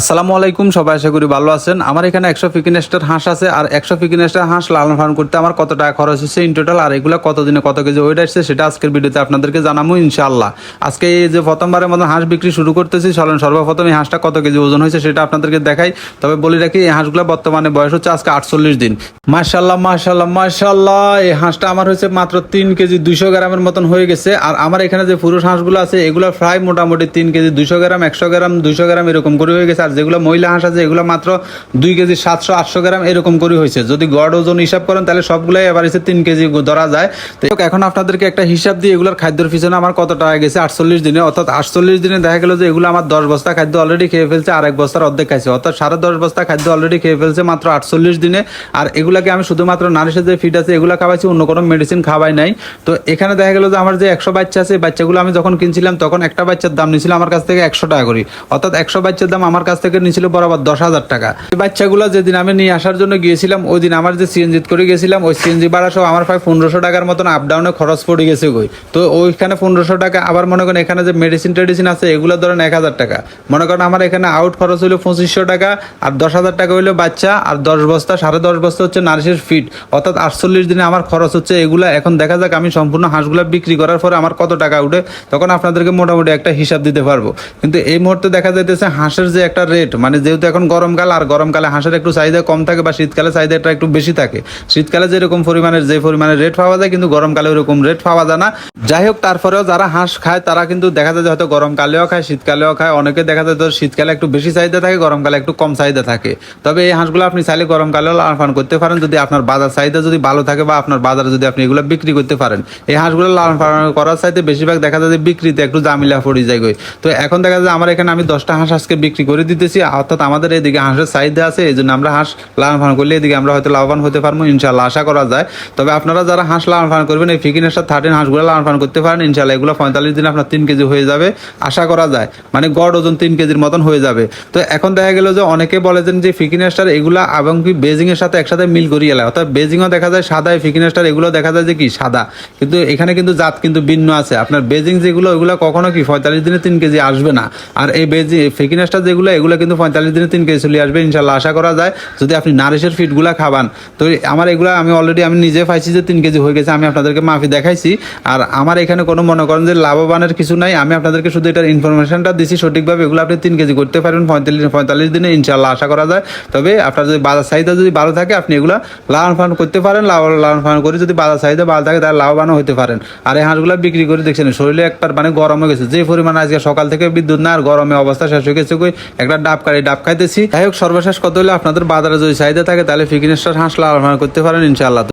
আসসালামু আলাইকুম, সবাই আশা করি ভালো আছেন। আমার এখানে একশো ফিকিনেস্টার হাঁস আছে, আর একশো ফিকিনেস্টার হাঁস লালন পালন করতে আমার কত টাকা খরচ হচ্ছে ইন টোটাল আর এগুলো কতদিনে কত কেজি ওয়েট আসছে সেটা আজকের ভিডিওতে আপনাদেরকে জানাব ইনশাআল্লাহ। আজকে এই যে প্রথমবারের মতো হাঁস বিক্রি শুরু করতেছি, চলেন সর্বপ্রথম এই হাঁসটা কত কেজি ওজন হয়েছে সেটা আপনাদেরকে দেখাই। তবে বলি রাখি, এই হাঁসগুলো বর্তমানে বয়স হচ্ছে আজকে আটচল্লিশ দিন। মার্শাল্লাহ মার্শাল্লাহ মার্শাল্লাহ এই হাঁসটা আমার হয়েছে মাত্র তিন কেজি দুইশো গ্রামের মতন হয়ে গেছে। আর আমার এখানে যে পুরুষ হাঁসগুলো আছে, এগুলো প্রায় মোটামুটি তিন কেজি দুইশো গ্রাম, একশো গ্রাম, দুইশো গ্রাম এরকম করে হয়ে গেছে। আর যেগুলো মহিলা হাঁস আছে, এগুলো মাত্র দুই কেজি সাতশো, আটশো গ্রাম এরকম করে হয়েছে। যদি গড় ওজন হিসাব করেন, তাহলে সবগুলাই এবার এসে তিন কেজি ধরা যায়। তো এখন আপনাদেরকে একটা হিসাব দিয়ে এগুলোর খাদ্যের পিছনে আমার কত টাকা গেছে? আটচল্লিশ দিনে, অর্থাৎ আটচল্লিশ দিনে দেখা গেল যে এগুলো আমার দশ বস্তা খাদ্য অলরেডি খেয়ে ফেলছে আর এক বস্তার অর্ধেক খাইছে। অর্থাৎ সাড়ে দশ বস্তা খাদ্য অলরেডি খেয়ে ফেলছে মাত্র আটচল্লিশ দিনে। আর এগুলাকে আমি শুধুমাত্র নারিশের যে ফিট আছে, এগুলো খাওয়াইছি, অন্য কোনো মেডিসিন খাওয়াই নাই। তো এখানে দেখা গেল যে আমার যে একশো বাচ্চা আছে বাচ্চাগুলো আমি যখন কিনছিলাম, তখন একটা বাচ্চার দাম নিয়েছিল আমার কাছ থেকে একশো টাকা করি। অর্থাৎ একশো বাচ্চার দাম আমার কাছ থেকে নিয়েছিল বরাবর দশ হাজার টাকা। বাচ্চাগুলো যেদিন আমি নিয়ে আসার জন্য গিয়েছিলাম, ওই দিন আমার যে সিএনজি করে গেছিলাম ওই সিএনজি ভাড়া সহ আমার প্রায় পনেরোশো টাকার মতন আপ ডাউনে খরচ পড়ে গেছে গই। তো ওইখানে পনেরোশো টাকা, আবার মনে করেন এখানে যে মেডিসিন টেডিসিন আছে, এগুলো ধরেন এক হাজার টাকা। মনে করেন আমার এখানে আউট খরচ হলো পঁচিশশো টাকা, আর দশ হাজার টাকা হইল বাচ্চা, আর দশ বস্তা, সাড়ে দশ বস্তা হচ্ছে নার্সের ফিট অর্থাৎ আটচল্লিশ দিনে আমার খরচ হচ্ছে এগুলা। এখন দেখা যাক আমি সম্পূর্ণ হাঁসগুলা বিক্রি করার পরে আমার কত টাকা উঠে, তখন আপনাদেরকে মোটামুটি একটা হিসাব দিতে পারব। কিন্তু এই মুহূর্তে দেখা যাইতেছে হাঁসের যে একটা রেট মানে যেহেতু এখন গরমকাল আর গরমকালে হাঁসের একটু চাহিদা কম থাকে বা শীতকালে চাহিদাটা একটু বেশি থাকে, শীতকালে যেরকম পরিমাণের, যে পরিমাণের রেট পাওয়া যায়, কিন্তু গরমকালে ওরকম রেট পাওয়া যায় না। যাই হোক, তারপরেও যারা হাঁস খায়, তারা কিন্তু দেখা যায় হয়তো গরমকালেও খায়, শীতকালেও খায়। অনেকে দেখা যায় তো শীতকালে একটু বেশি চাহিদা থাকে গরমকালে একটু কম চাহিদা থাকে। তবে এই হাঁসগুলো আপনি চাইলে গরমকালেও লালন করতে পারেন। যদি আপনার বাজার চাহিদা যদি ভালো থাকে বা আপনার বাজারে যদি আপনি এগুলো বিক্রি করতে পারেন, এই হাঁসগুলো লালন পালন করার চাইতে বেশিরভাগ দেখা যায় যে বিক্রিতে একটু জামিলা পড়ে যায় তো এখন দেখা যায় আমার এখানে আমি দশটা হাঁস আজকে বিক্রি করে দিতেছি, অর্থাৎ আমাদের এদিকে হাঁসের চাহিদা আছে, এই জন্য আমরা হাঁস লালন পালন করলে এদিকে আমরা হয়তো লাভবান হতে পারব ইনশাল্লাহ আশা করা যায়। তবে আপনারা যারা হাঁস লালন পালন করবেন, এই ফিকিনেসটা থার্টিন হাঁসগুলো লালন পালন করতে পারেন ইনশাল্লাহ এগুলো পঁয়তাল্লিশ দিন আপনার তিন কেজি হয়ে যাবে, আশা করা যায়। মানে গড় ওজন তিন কেজির মতন হয়ে যাবে। তো এখন দেখা গেল যে অনেকে বলেছেন যে ফিকিনেস্টার এগুলা এবং কি বেজিংয়ের সাথে একসাথে মিল করিয়ে এলা অর্থাৎ বেজিংও দেখা যায় সাদা ফিকিনেস্টার এগুলো দেখা যায় যে কি সাদা। কিন্তু এখানে কিন্তু জাত কিন্তু ভিন্ন আছে। আপনার বেজিং যেগুলো ওগুলো কখনো কি পঁয়তাল্লিশ দিনে তিন কেজি আসবে না। আর এই বেজি ফিকিনেস্টার যেগুলো এগুলো কিন্তু পঁয়তাল্লিশ দিনে তিন কেজি চলে আসবে, ইনশাল্লাহ আশা করা যায়। যদি আপনি নারিশের ফিটগুলা খাবান, তো আমার এগুলো আমি অলরেডি আমি নিজে পাইছি যে তিন কেজি হয়ে গেছে, আমি আপনাদেরকে মাফি দেখাইছি। আর আমার এখানে কোনো মনে করেন যে লাভবানের কিছু নাই, আমি আপনাদেরকে শুধু এটার ইনফরমেশনটা দিচ্ছি সঠিকভাবে এগুলো আপনি তিন কেজি করতে পারবেন পঁয়তাল্লিশ পঁয়তাল্লিশ দিনে, ইনশাল্লাহ আশা করা যায়। তবে আপনার যদি বাজার চাহিদা যদি ভালো থাকে, আপনি এগুলো লালন পালন করতে পারেন লালন পালন করে যদি বাজার চাহিদা ভালো থাকে, তাহলে লাভবানও হতে পারেন। আর এই হাঁসগুলো বিক্রি করে দেখছেন, শরীরে একবার মানে গরম হয়ে গেছে, যে পরিমাণে আজকে সকাল থেকে বিদ্যুৎ না আর গরমে অবস্থা শেষ হয়ে গেছে একটা ডাব কাটি ডাব খাইতেছি। যাই হোক, সর্বশেষ কত হলে আপনাদের বাজারে যদি চাহিদা থাকে, তাহলে ফিকিনেস্টার হাঁস লালন করতে পারেন ইনশাল্লাহ